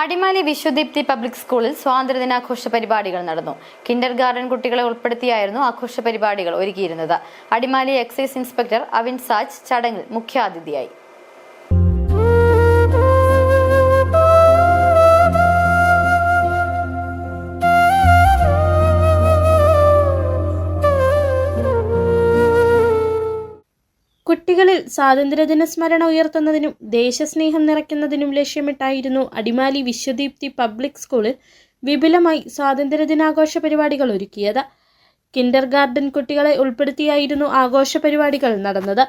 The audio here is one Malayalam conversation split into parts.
അടിമാലി വിശ്വദീപ്തി പബ്ലിക് സ്കൂളിൽ സ്വാതന്ത്ര്യദിനാഘോഷ പരിപാടികൾ നടന്നു. കിൻഡർ ഗാർഡൻ കുട്ടികളെ ഉൾപ്പെടുത്തിയായിരുന്നു ആഘോഷ പരിപാടികൾ ഒരുക്കിയിരുന്നത്. അടിമാലി എക്സൈസ് ഇൻസ്പെക്ടർ അവിൻ സാജ് ചടങ്ങിൽ മുഖ്യാതിഥിയായി. കുട്ടികളിൽ സ്വാതന്ത്ര്യദിന സ്മരണ ഉയർത്തുന്നതിനും ദേശസ്നേഹം നിറയ്ക്കുന്നതിനും ലക്ഷ്യമിട്ടായിരുന്നു അടിമാലി വിശ്വദീപ്തി പബ്ലിക് സ്കൂളിൽ വിപുലമായി സ്വാതന്ത്ര്യദിനാഘോഷ പരിപാടികൾ ഒരുക്കിയത്. കിൻഡർ ഗാർഡൻ കുട്ടികളെ ഉൾപ്പെടുത്തിയായിരുന്നു ആഘോഷ പരിപാടികൾ നടന്നത്.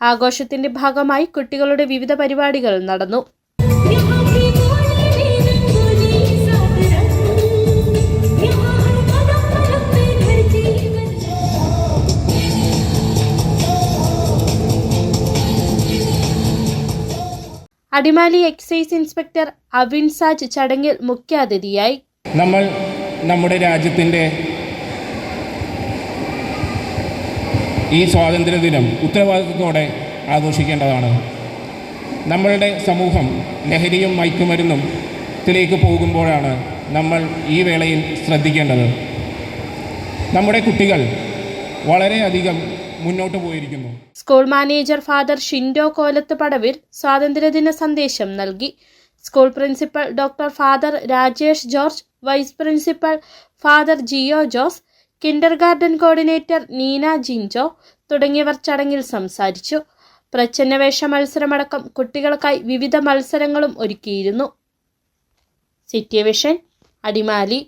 ആഘോഷത്തിന്റെ ഭാഗമായി കുട്ടികളുടെ വിവിധ പരിപാടികൾ നടന്നു. അടിമാലി എക്സൈസ് ഇൻസ്പെക്ടർ അവിൻ സാജ് ചടങ്ങിൽ മുഖ്യാതിഥിയായി. നമ്മൾ നമ്മുടെ രാജ്യത്തിന്റെ ഈ സ്വാതന്ത്ര്യദിനം ഉത്തരവാദിത്വത്തോടെ ആഘോഷിക്കേണ്ടതാണ്. നമ്മളുടെ സമൂഹം ലഹരിയും മയക്കുമരുന്നും ത്തിലേക്ക് പോകുമ്പോഴാണ് നമ്മൾ ഈ വേളയിൽ ശ്രദ്ധിക്കേണ്ടത്. നമ്മുടെ കുട്ടികൾ വളരെയധികം മുന്നോട്ട് പോയിരിക്കുന്നു. School manager father Shindo Kolath പടവിൽ സ്വാതന്ത്ര്യദിന സന്ദേശം നൽകി. School principal doctor father Rajesh George vice principal father Jio Jose kindergarten coordinator Neena Jinjo തുടങ്ങിയവർ ചടങ്ങിൽ സംസാരിച്ചു. പ്രച്ഛന്നവേഷ മത്സരമടക്കം കുട്ടികൾക്കായി വിവിധ മത്സരങ്ങളും ഒരുക്കിയിരുന്നു. City vision Adimali.